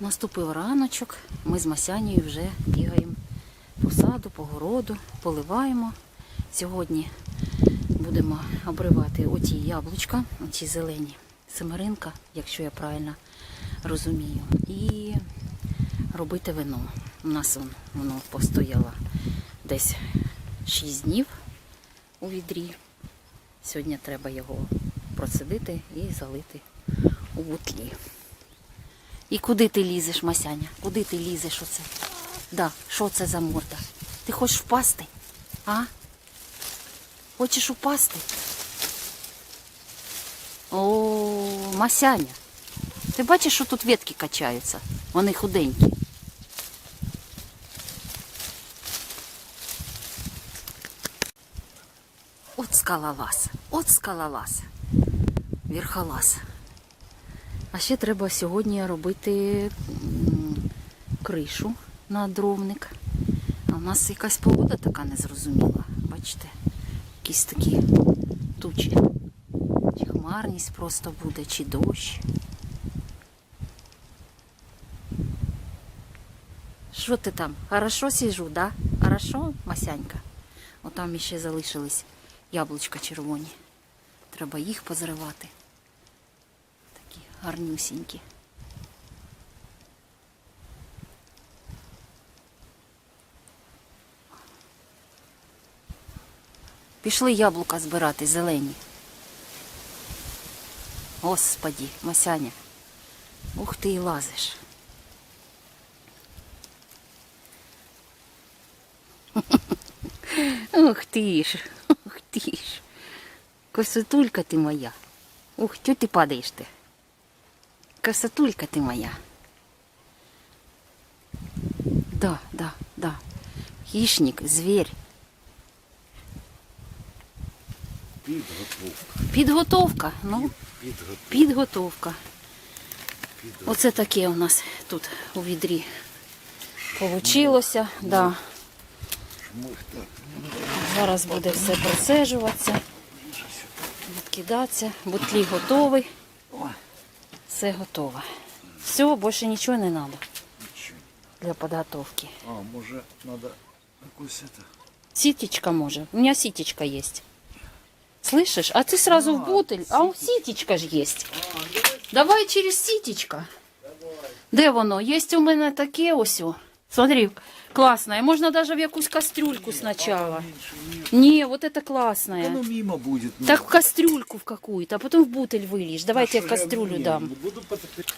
Наступив раночок, ми з Масянею вже бігаємо по саду, по городу, поливаємо. Сьогодні будемо обривати оті яблучка, оті зелені семеринка, якщо я правильно розумію, і робити вино. У нас вон- воно постояло десь 6 днів у відрі. Сьогодні треба його процедити і залити у бутлі. І куди ти лізеш, Масяня? Куди ти лізеш оце? Да, що це за морда? Ти хочеш впасти? А? Хочеш упасти? О, Масяня. Ти бачиш, що тут ветки качаються? Вони худенькі. От скалолаз, от скалолаз. Верхолаз. А ще треба сьогодні робити кришу на дровник. А в нас якась погода така незрозуміла. Бачите? Якісь такі тучі. Чи хмарність просто буде, чи дощ. Що ти там? Хорошо сижу, да? Хорошо, Масянька? Отам іще залишились яблучка червоні. Треба їх позривати. Гарнюсінькі. Пішли яблука збирати зелені. Господі, Масяня. Ух ти і лазиш. Ух ти ж, ух ти ж. Косатулька ти моя. Ух, чого ти падаєш ти? Красотулька ти моя. Да, да, да. Хищник, зверь. Підготовка. Підготовка. Ну, Підготовка. підготовка. Оце таке у нас тут у відрі получилося. Да. Шмих так. Зараз буде все процежуватися, відкидатися. Бутлі готовий. Все готово. Все, більше нічого не треба Нічого. для підготовки. А, може, треба якусь это. Ситечка може. У меня ситечка есть. Слышишь? А ты сразу в бутыль. А у ситечка ж есть. Давай через ситечка. Де воно? Есть у мене таке ось. о. Смотри, классное. Можно даже в якусь кастрюльку сначала. Не, вот это Да классное. ну мимо будет. Ну, Так в кастрюльку в какую-то, а потом в бутыль выльешь. Давай а я тебе що я кастрюлю не дам. Буду потопити.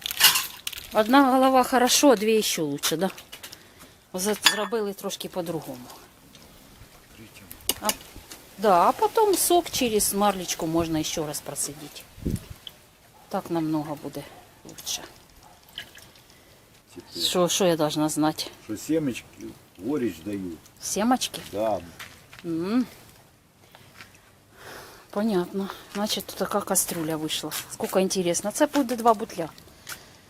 Одна голова хорошо, а две еще лучше, да? За- Зробили трошки по-другому. А, да, а потом сок через марлечку можно еще раз процедить. Так намного буде лучше. Теперь. Что, что я должна знать? Що семечки горіч дають. Семочки? Да. М. Понятно. Значит, тут такая кастрюля вышла. Сколько интересно. Це буде два бутля.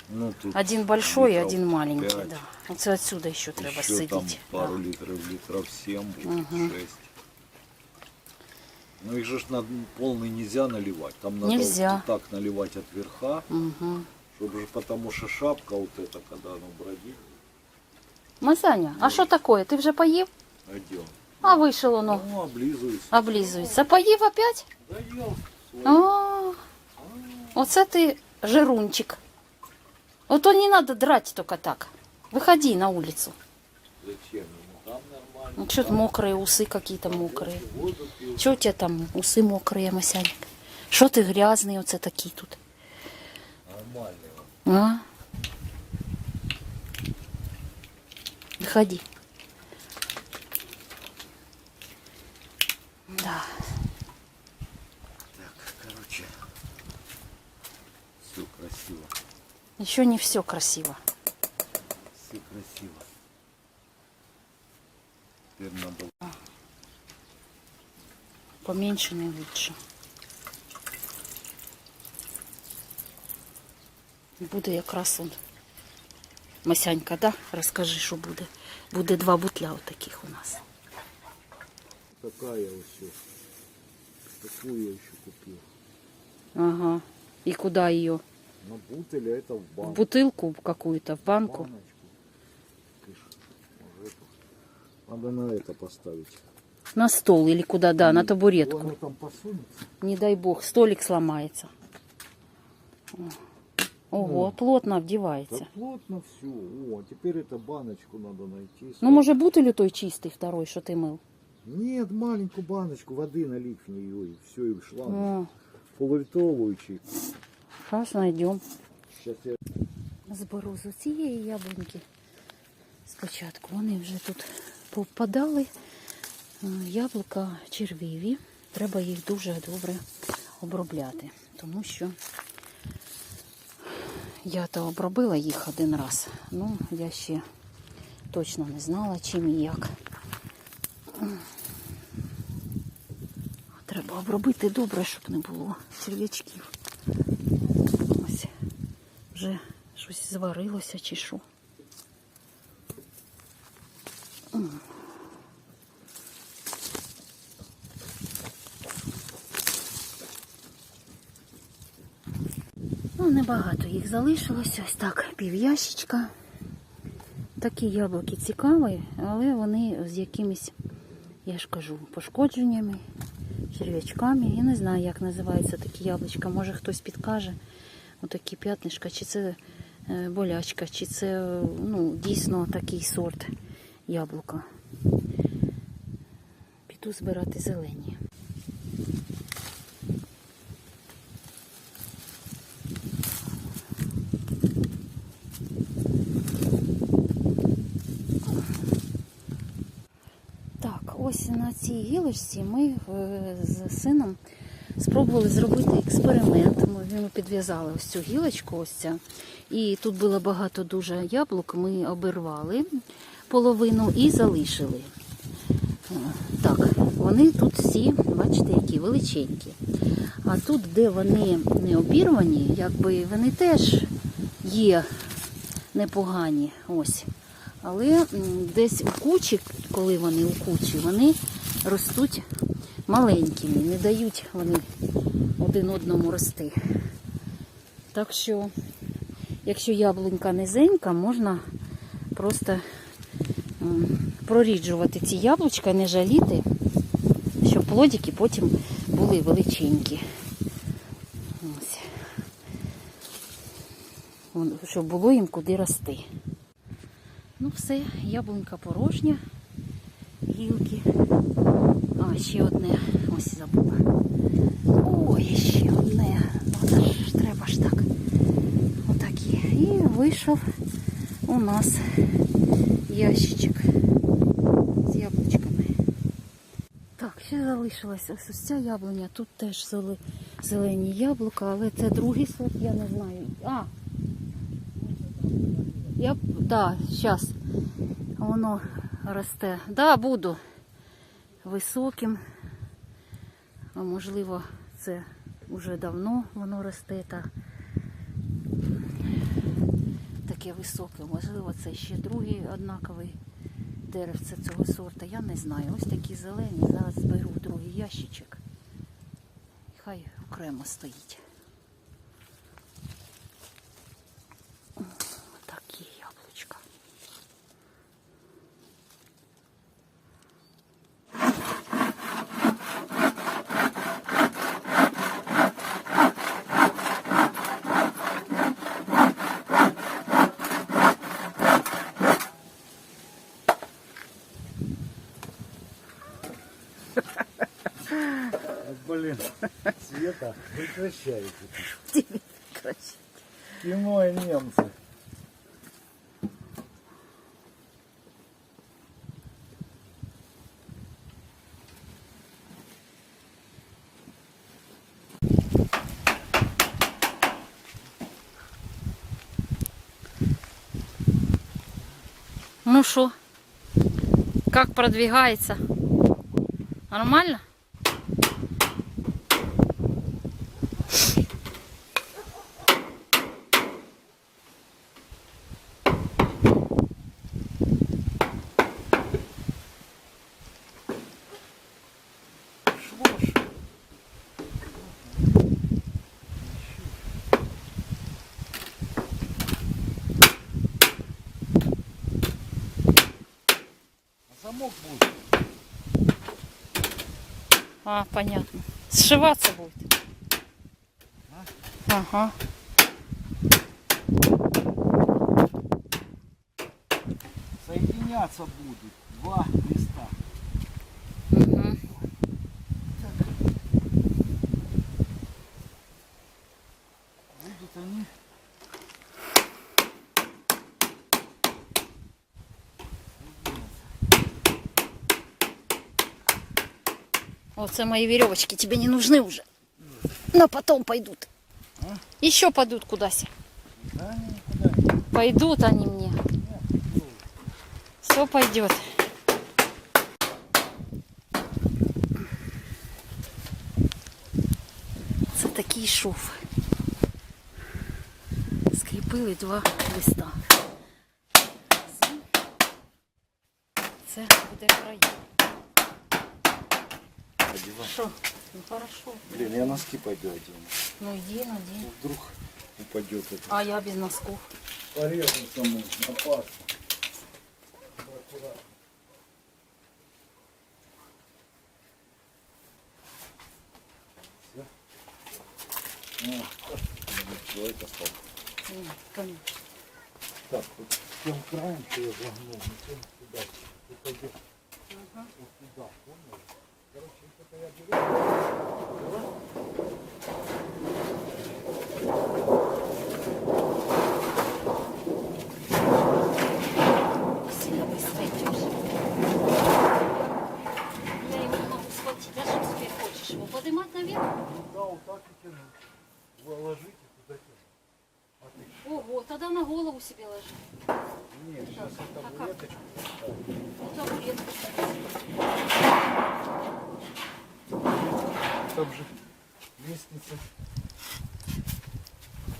Ну, тут Один большой, літрів один маленький. п'ять. Да. Оце отсюда еще треба Ще там сидіти. пару літрів, літрів 7, 6. Ну их же ж на полный нельзя наливать. Там надо Нельзя. вот так наливать от верха, Угу. чтобы же потому что шапка вот эта, когда оно бродит, Масяня, а що таке? Ти вже поїв? одел. А вийшов воно, Ну, облизывается. облизується. Поїв опять? Доел. А, оце ти жирунчик. Ото не надо драть только так. Выходи на улицу. Зачем ему? Там нормально. Ну, что-то мокрые, усы какие-то мокрые. Воду пил. Что у тебя там, усы мокрые, Масяник? Что ты грязный оце такие тут? Нормально. А? Выходи. Да. Так, короче. Все красиво. Еще не все красиво. Все красиво. Теперь надо Поменьше не лучше. Буде якраз он. Масянька, да? Розкажи, що буде. Буде два бутля отаких у нас. такая еще. Такую я еще купил. Ага. І куди її? На бутыле это в В банку. бутылку какую-то, в банку. Баночку. Ты ж, может, эту. Надо на это поставить. На стол или куда, да, на табуретку. Оно там посунется. Не дай бог, столик сломается. Ого, плотно Да вдівається. плотно все. О, теперь это баночку надо найти. Ну, може, бутиль той чистий второй, що ти мив. Нет, маленькую баночку воды налить в нее и все, и шланг. О, Полулитровую чик. зараз знайдемо. Сейчас я Зберу з цієї яблуньки. Спочатку вони вже тут повпадали. Е, Яблука червиві. Треба їх дуже добре обробляти, тому що я то обробила їх один раз. Ну, я ще точно не знала, чим і як. Треба обробити добре, щоб не було черв'ячків. Ось вже щось зварилося чи що. Небагато їх залишилося. Ось так, пів'ящичка. Такі яблуки цікаві, але вони з якимись, я ж кажу, пошкодженнями, черв'ячками. Я не знаю, як називаються такі яблучка. Може хтось підкаже. Отакі п'ятнишка, чи це е, болячка, чи це ну, дійсно такий сорт яблука. Піду збирати зелені. Так, ось на цій гілочці ми е, з сином спробували зробити експеримент. Ми йому підв'язали ось цю гілочку, ось ця. І тут було багато дуже яблук. Ми обірвали половину і залишили. Е, Так, вони тут всі, бачите, які величенькі. А тут, де вони не обірвані, якби вони теж є непогані. Ось. Але десь у кучі, коли вони у кучі, вони ростуть маленькими, не дають вони один одному рости. Так що, якщо яблунька низенька, можна просто проріджувати ці яблучка, не жаліти, щоб плодики потім були величенькі. Ось. Щоб було їм куди рости. Ну все, яблунька порожня, гілки. А, ще одне, ось забула. Ой, ще одне. Ну, ж треба ж так. Отакі. І вийшов у нас ящичок з яблучками. Так, ще залишилася ось ось ця яблуня. Тут теж зелені яблука, але це другий сорт, я не знаю. А, я, да, зараз воно росте. Да, буду високим. А можливо, це вже давно воно росте та таке високе. Можливо, це ще другий однаковий деревце цього сорта. Я не знаю. Ось такі зелені. Зараз зберу другий ящичок. Хай окремо стоїть. Блин, Света, прекращайте. Тебе краще. Кино и немцы. Ну что, как продвигается? Нормально? Замок будет. А, понятно. Сшиваться будет. Ага. Соединяться будет два листа. Вот мои веревочки тебе не нужны уже. Но потом пойдут. Еще пойдут куда-то. Пойдут они мне. Все пойдет. Це такий шов. Скріпили два листа. Це буде край. Одевать. Що? Ну хорошо. Блин, я носки пойду одену. Ну йди, надій. Вдруг упадет это. А я без носков. Порезаться можно, опасно. Стоп. Ні, конечно. Так, вот тем краем что я загнул, ну тем сюда. Ты пойдешь Ага. вот туда, понял? Поднимать наверх? Да, вот так и тянуть. Ложите туда тянуть. Ого, тогда на голову себе ложи. Нет, сейчас так, а табуреточку. А табуреточку. Ну. Там же лестница.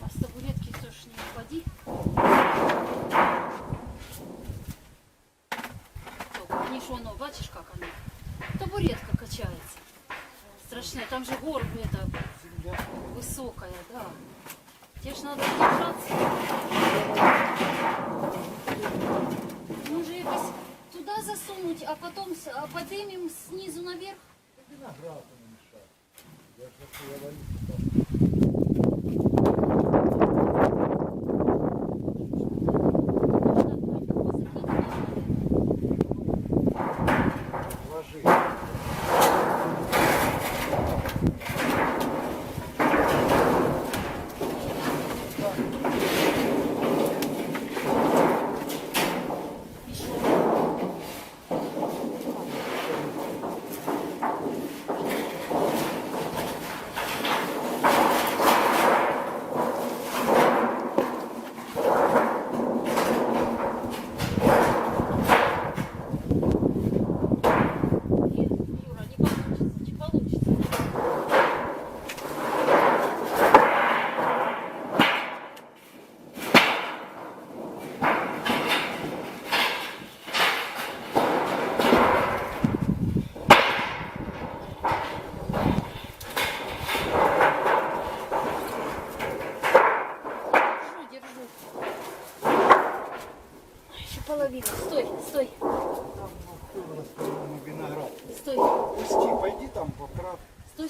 А с табуретки все ж не упади. Не ж воно, бачиш, как оно? Табуретка качается. Страшно, там же гор это высокая, да. Тебе ж надо держаться. Може якось туди засунуть, а потом а поднимем снизу наверх. Виноград. Я же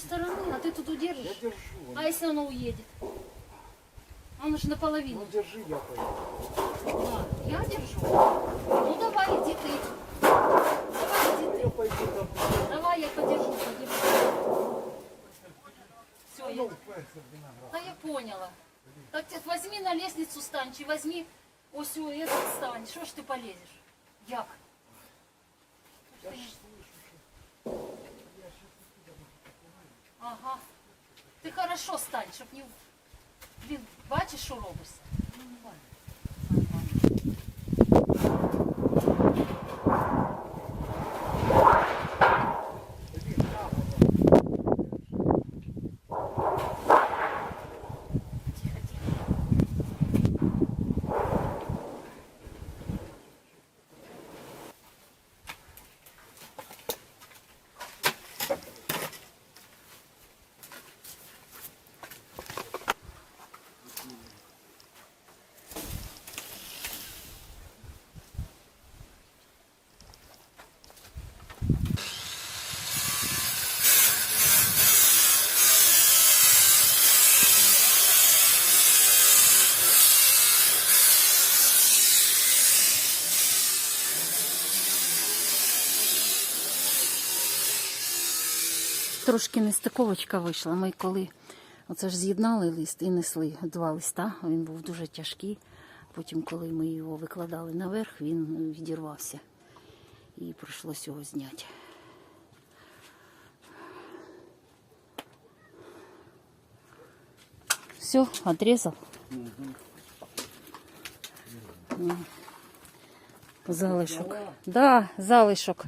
стороны, а ты тут Я удержишь. держу. А если оно уедет? Оно же наполовину. Ну держи, я пойду. А, я держу. Ну давай, иди ты. Давай, иди Я ты. пойду там. Давай, я подержу, подержу. Все, я... Ну. Да я поняла. Так возьми на лестницу стань, чи возьми ось у этот стань. Что ж ты полезешь? Як? Я Ага. Ти хорошо стань, щоб не... Він бачиш, що робишся? Тихо, трошки нестиковочка вийшла. Ми коли оце ж з'єднали лист і несли два листа, він був дуже тяжкий. Потім, коли ми його викладали наверх, він відірвався. І прийшлося його зняти. Все, отрезал. М. Залишок. Да, залишок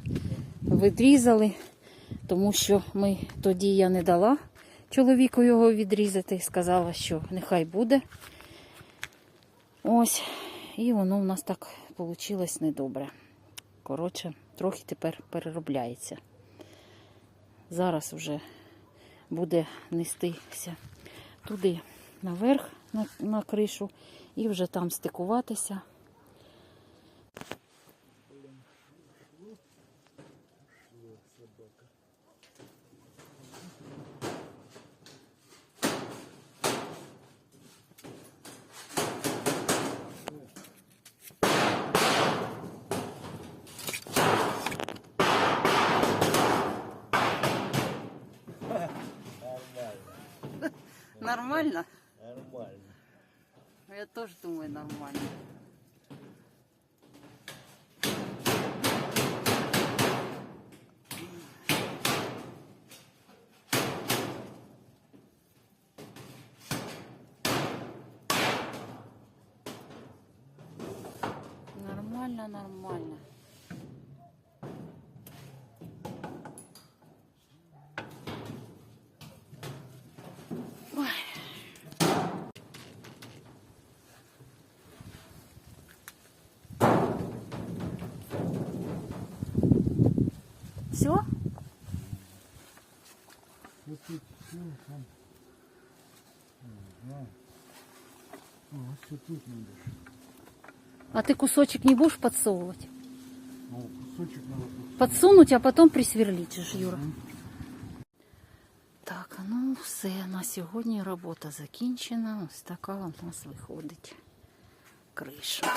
відрізали, тому що ми тоді я не дала чоловіку його відрізати. Сказала, що нехай буде. Ось. І воно в нас так вийшло недобре. Коротше, трохи тепер переробляється. Зараз вже буде нестися туди наверх на, на кришу і вже там стикуватися. Нормально? Нормально. Я тоже думаю, нормально. Нормально, нормально. Все тут надо. А ты кусочек не будешь подсовывать? Ну, кусочек надо тут. Подсунуть, а потом присверлить, же Юра. Так, ну все, на сьогодні робота закінчена. Ось така у нас виходить криша.